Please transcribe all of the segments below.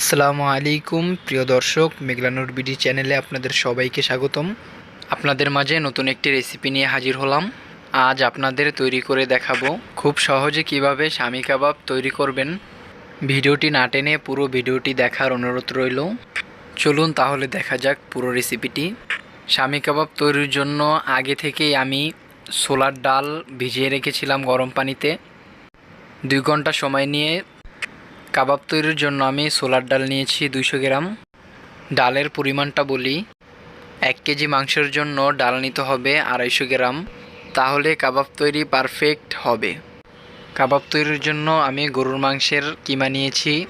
আসসালামু আলাইকুম, প্রিয় দর্শক, মেঘলানুর বিডি চ্যানেলে আপনাদের সবাইকে স্বাগতম। আপনাদের মাঝে নতুন একটি রেসিপি নিয়ে হাজির হলাম। আজ আপনাদের তৈরি করে দেখাবো খুব সহজে কীভাবে স্বামী কাবাব তৈরি করবেন। ভিডিওটি না টেনে পুরো ভিডিওটি দেখার অনুরোধ রইল। চলুন তাহলে দেখা যাক পুরো রেসিপিটি স্বামী কাবাব তৈরির জন্য আগে থেকেই আমি সোলার ডাল ভিজিয়ে রেখেছিলাম গরম পানিতে। দুই ঘণ্টা সময় নিয়ে কাবাব তৈরির জন্য আমি সোলার ডাল নিয়েছি দুইশো গ্রাম। ডালের পরিমাণটা বলি, এক কেজি মাংসের জন্য ডাল নিতে হবে আড়াইশো গ্রাম। তাহলে কাবাব তৈরি পারফেক্ট হবে। কাবাব তৈরির জন্য আমি গরুর মাংসের কিমা নিয়েছি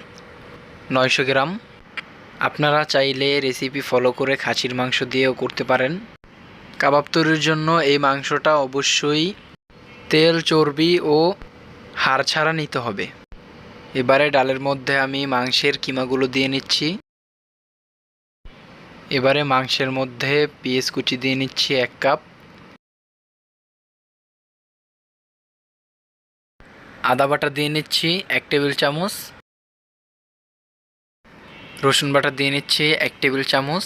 নয়শো গ্রাম। আপনারা চাইলে রেসিপি ফলো করে খাসির মাংস দিয়েও করতে পারেন। কাবাব তৈরির জন্য এই মাংসটা অবশ্যই তেল, চর্বি ও হাড় ছাড়া নিতে হবে। এবারে ডালের মধ্যে আমি মাংসের কিমাগুলো দিয়ে নিচ্ছি। এবারে মাংসের মধ্যে পেঁয়াজ কুচি দিয়ে নিচ্ছি এক কাপ। আদা বাটা দিয়ে নিচ্ছি এক টেবিল চামচ। রসুন বাটা দিয়ে নিচ্ছি এক টেবিল চামচ।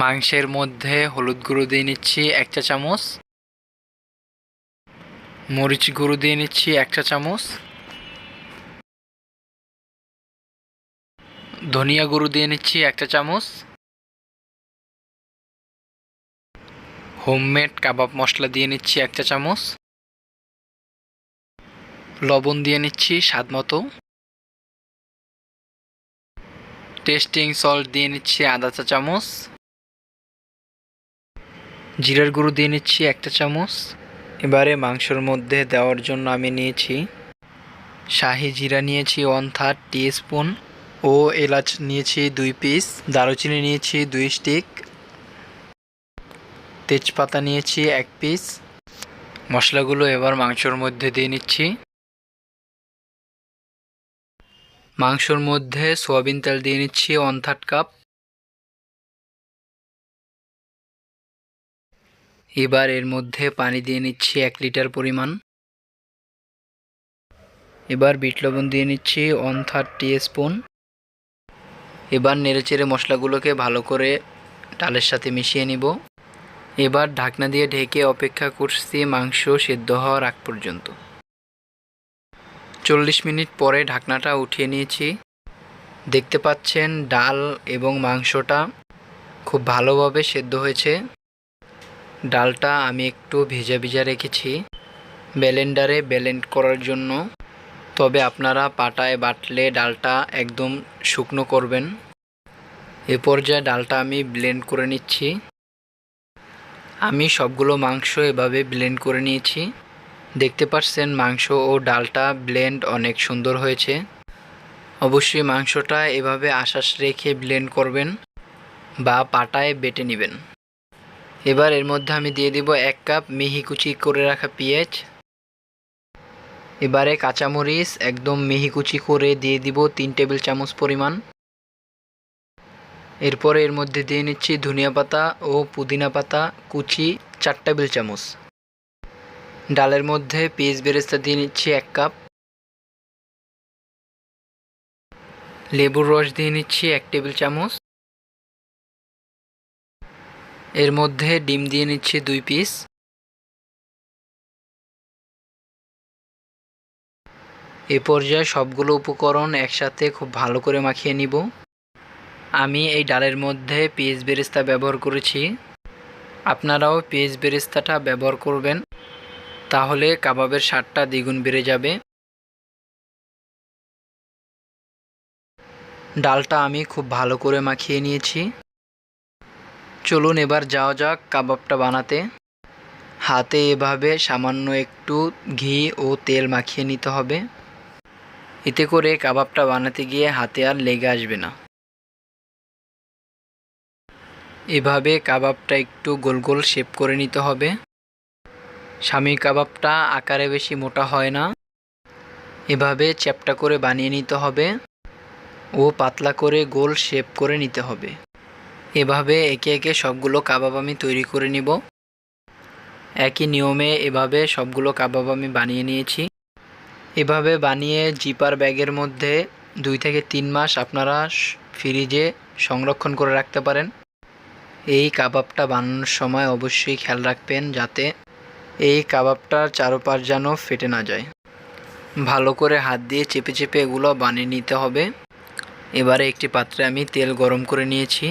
মাংসের মধ্যে হলুদ গুঁড়ো দিয়ে নিচ্ছি এক চা চামচ। মরিচ গুঁড়ো দিয়ে নিচ্ছি, এক চা চামচ। ধনিয়া গুঁড়ো দিয়ে নিচ্ছি, এক চা চামচ। হোমমেড কাবাব মশলা দিয়ে নিচ্ছি, এক চা চামচ। লবণ দিয়ে নিচ্ছি, স্বাদ মতো। টেস্টিং সল্ট দিয়ে নিচ্ছি, আধা চা চামচ। জিরার গুঁড়ো দিয়ে নিচ্ছি একটা চামচ। এবারে মাংসর মধ্যে দেওয়ার জন্য আমি নিয়েছি শাহি জিরা নিয়েছি ওয়ান থার্ড টি স্পুন ও এলাচ নিয়েছি দুই পিস দারুচিনি নিয়েছি দুই স্টিক তেজপাতা নিয়েছি এক পিস মশলাগুলো এবার মাংসর মধ্যে দিয়ে নিচ্ছি। মাংসর মধ্যে সোয়াবিন তেল দিয়ে নিচ্ছি ওয়ান থার্ড কাপ এবার এর মধ্যে পানি দিয়ে নিচ্ছি এক লিটার পরিমাণ। এবার বিট লবণ দিয়ে নিচ্ছি ওয়ান থার্ড স্পুন এবার নেড়েচেড়ে মশলাগুলোকে ভালো করে ডালের সাথে মিশিয়ে নিব। এবার ঢাকনা দিয়ে ঢেকে অপেক্ষা করছি মাংস সেদ্ধ হওয়ার আগ পর্যন্ত। চল্লিশ মিনিট পরে ঢাকনাটা উঠিয়ে নিয়েছি। দেখতে পাচ্ছেন ডাল এবং মাংসটা খুব ভালোভাবে সেদ্ধ হয়েছে। ডালটা আমি একটু ভেজা ভেজা রেখেছি। ব্লেন্ডারে ব্লেন্ড করার জন্য। তবে আপনারা পাটায় বাটলে ডালটা একদম শুকনো করবেন। এ পর্যায়ে ডালটা আমি ব্লেন্ড করে নিচ্ছি। আমি সবগুলো মাংস এভাবে ব্লেন্ড করে নিয়েছি। দেখতে পাচ্ছেন মাংস ও ডালটা ব্লেন্ড অনেক সুন্দর হয়েছে। অবশ্যই মাংসটা এভাবে আশ্বাস রেখে ব্লেন্ড করবেন বা পাটায় বেটে নেবেন। এবার এর মধ্যে আমি দিয়ে দিব এক কাপ মিহি কুচি করে রাখা পেঁয়াজ। এবারে কাঁচামরিচ, একদম মিহি কুচি করে দিয়ে দিব তিন টেবিল চামচ পরিমাণ। এরপরে এর মধ্যে দিয়ে নিচ্ছি ধনিয়া পাতা ও পুদিনা পাতা কুচি চার টেবিল চামচ। ডালের মধ্যে পেঁয়াজ বেরেস্তা দিয়ে নিচ্ছি এক কাপ। লেবুর রস দিয়ে নিচ্ছি এক টেবিল চামচ। এর মধ্যে ডিম দিয়ে নিচ্ছি দুই পিস। এ পর্যায়ে সবগুলো উপকরণ একসাথে খুব ভালো করে মাখিয়ে নিব। আমি এই ডালের মধ্যে পেঁয়াজ বেরেস্তা ব্যবহার করেছি। আপনারাও পেঁয়াজ বেরেস্তাটা ব্যবহার করবেন, তাহলে কাবাবের স্বাদটা দ্বিগুণ বেড়ে যাবে। ডালটা আমি খুব ভালো করে মাখিয়ে নিয়েছি। চলুন এবার যাওয়া যাক কাবাবটা বানাতে। হাতে এভাবে সামান্য একটু ঘি ও তেল মাখিয়ে নিতে হবে। এতে করে কাবাবটা বানাতে গিয়ে হাতে আর লেগে আসবে না। এভাবে কাবাবটা একটু গোল গোল শেপ করে নিতে হবে। স্বামী কাবাবটা আকারে বেশি মোটা হয় না। এভাবে চ্যাপটা করে বানিয়ে নিতে হবে। ও পাতলা করে গোল শেপ করে নিতে হবে। এভাবে একে একে সবগুলো কাবাব আমি তৈরি করে নিব। একই নিয়মে এভাবে সবগুলো কাবাব আমি বানিয়ে নিয়েছি। এভাবে বানিয়ে জিপার ব্যাগের মধ্যে দুই থেকে তিন মাস আপনারা ফ্রিজে সংরক্ষণ করে রাখতে পারেন। এই কাবাবটা বানানোর সময় অবশ্যই খেয়াল রাখবেন যাতে এই কাবাবটার চারোপাশ যেন ফেটে না যায়। ভালো করে হাত দিয়ে চেপে চেপে এগুলো বানিয়ে নিতে হবে। এবারে একটি পাত্রে আমি তেল গরম করে নিয়েছি।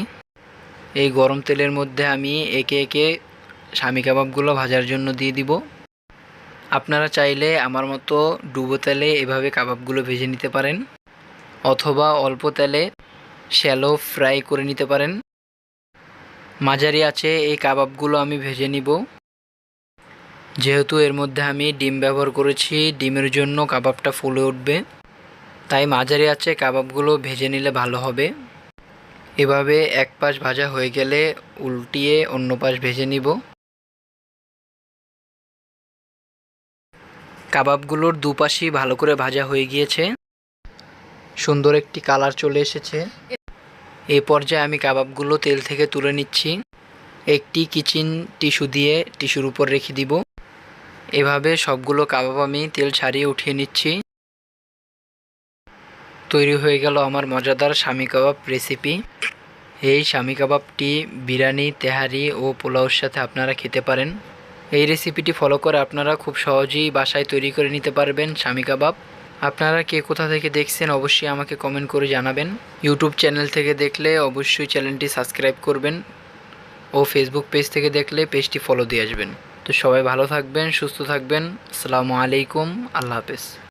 এই গরম তেলের মধ্যে আমি একে একে স্বামী কাবাবগুলো ভাজার জন্য দিয়ে দিব। আপনারা চাইলে আমার মতো ডুবো তেলে এভাবে কাবাবগুলো ভেজে নিতে পারেন, অথবা অল্প তেলে শ্যালো ফ্রাই করে নিতে পারেন। মাঝারি আছে এই কাবাবগুলো আমি ভেজে নিব। যেহেতু এর মধ্যে আমি ডিম ব্যবহার করেছি, ডিমের জন্য কাবাবটা ফুলে উঠবে, তাই মাঝারি আছে কাবাবগুলো ভেজে নিলে ভালো হবে। এভাবে এক পাশ ভাজা হয়ে গেলে উল্টিয়ে অন্য পাশ ভেজে নিব। কাবাবগুলোর দুপাশই ভালো করে ভাজা হয়ে গিয়েছে। সুন্দর একটি কালার চলে এসেছে। এই পর্যায়ে আমি কাবাবগুলো তেল থেকে তুলে নিচ্ছি। একটি কিচেন টিস্যু দিয়ে টিস্যুর উপর রেখে দিব। এভাবে সবগুলো কাবাব আমি তেল ছাড়িয়ে উঠিয়ে নিচ্ছি। তৈরি হয়ে গেল আমার মজাদার স্বামী কাবাব রেসিপি এই স্বামী কাবাবটি বিরিয়ানি, তেহারি ও পোলাওর সাথে আপনারা খেতে পারেন। এই রেসিপিটি ফলো করে আপনারা খুব সহজেই বাসায় তৈরি করে নিতে পারবেন স্বামী কাবাব। আপনারা কে কোথা থেকে দেখছেন অবশ্যই আমাকে কমেন্ট করে জানাবেন। ইউটিউব চ্যানেল থেকে দেখলে অবশ্যই চ্যানেলটি সাবস্ক্রাইব করবেন ও ফেসবুক পেজ থেকে দেখলে পেজটি ফলো দিয়ে আসবেন। তো সবাই ভালো থাকবেন, সুস্থ থাকবেন। আসসালামু আলাইকুম, আল্লাহ হাফেজ।